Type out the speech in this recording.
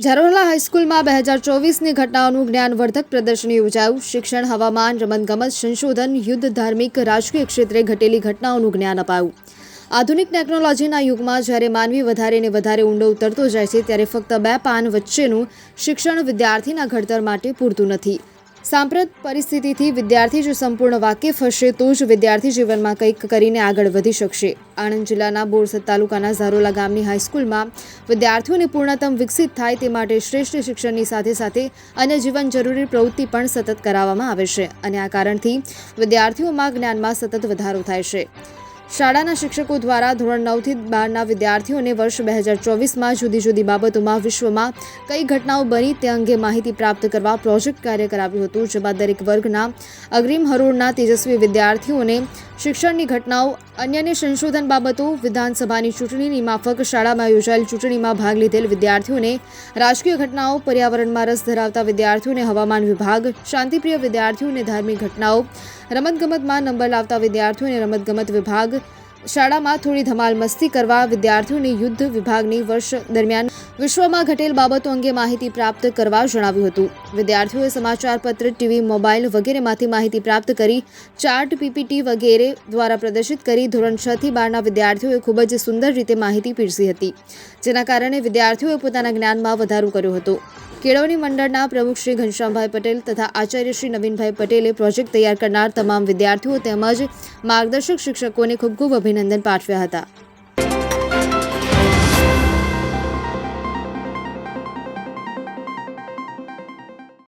ઝરોલા હાઈસ્કૂલમાં બે હજાર ચોવીસની ઘટનાઓનું જ્ઞાનવર્ધક પ્રદર્શન યોજાયું. શિક્ષણ, હવામાન, રમતગમત, સંશોધન, યુદ્ધ, ધાર્મિક, રાજકીય ક્ષેત્રે ઘટેલી ઘટનાઓનું જ્ઞાન અપાયું. આધુનિક ટેકનોલોજીના યુગમાં જ્યારે માનવી વધારે ને વધારે ઊંડો ઉતરતો જાય છે, ત્યારે ફક્ત બે પાન વચ્ચેનું શિક્ષણ વિદ્યાર્થીના ઘડતર માટે પૂરતું નથી. સાંપ્રત પરિસ્થિતિથી વિદ્યાર્થી જો સંપૂર્ણ વાકેફ હશે, તો જ વિદ્યાર્થી જીવનમાં કંઈક કરીને આગળ વધી શકશે. આણંદ જિલ્લાના બોરસદ તાલુકાના ઝારોલા ગામની હાઈસ્કૂલમાં વિદ્યાર્થીઓને પૂર્ણતમ વિકસિત થાય તે માટે શ્રેષ્ઠ શિક્ષણની સાથે સાથે અન્ય જીવન જરૂરી પ્રવૃત્તિ પણ સતત કરાવવામાં આવે છે. અને આ કારણથી વિદ્યાર્થીઓમાં જ્ઞાનમાં સતત વધારો થાય છે. શાળાના શિક્ષકો દ્વારા ધોરણ નવથી બારના વિદ્યાર્થીઓને વર્ષ બે હજાર ચોવીસમાં જુદી જુદી બાબતોમાં વિશ્વમાં કઈ ઘટનાઓ બની તે અંગે માહિતી પ્રાપ્ત કરવા પ્રોજેક્ટ કાર્ય કરાવ્યું હતું, જેમાં દરેક વર્ગના અગ્રીમ હરોળના તેજસ્વી વિદ્યાર્થીઓને શિક્ષણની ઘટનાઓ અન્યની સંશોધન બાબતો, વિધાનસભાની ચૂંટણીની માફક શાળામાં યોજાયેલ ચૂંટણીમાં ભાગ લીધેલ વિદ્યાર્થીઓને રાજકીય ઘટનાઓ, પર્યાવરણમાં રસ ધરાવતા વિદ્યાર્થીઓને હવામાન વિભાગ, શાંતિપ્રિય વિદ્યાર્થીઓને ધાર્મિક ઘટનાઓ, રમતગમતમાં નંબર લાવતા વિદ્યાર્થીઓને રમતગમત વિભાગ શાળામાં થોડી ધમાલ મસ્તી કરવા વિદ્યાર્થીઓને યુદ્ધ વિભાગની વર્ષ દરમિયાન વિશ્વમાં ઘટેલ બાબતો અંગે માહિતી પ્રાપ્ત કરવા જણાવ્યું હતું. વિદ્યાર્થીઓએ સમાચારપત્ર ટીવી, મોબાઈલ વગેરેમાંથી માહિતી પ્રાપ્ત કરી, ચાર્ટ, પીપીટી વગેરે દ્વારા પ્રદર્શિત કરી ધોરણ છ થી બારના વિદ્યાર્થીઓએ ખૂબ જ સુંદર રીતે માહિતી પીરસી હતી, જેના કારણે વિદ્યાર્થીઓએ પોતાના જ્ઞાનમાં વધારો કર્યો હતો. કેળવણી મંડળના પ્રમુખ શ્રી ઘનશ્યામભાઈ પટેલ તથા આચાર્ય શ્રી નવીનભાઈ પટેલે પ્રોજેક્ટ તૈયાર કરનાર તમામ વિદ્યાર્થીઓ તેમજ માર્ગદર્શક શિક્ષકોને ખૂબ ખૂબ અભિનંદન પાઠવ્યા હતા.